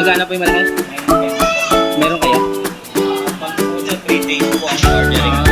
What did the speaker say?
Magkano po yung malaki? Meron kayo? Uh, pang 3 days po ang ordering.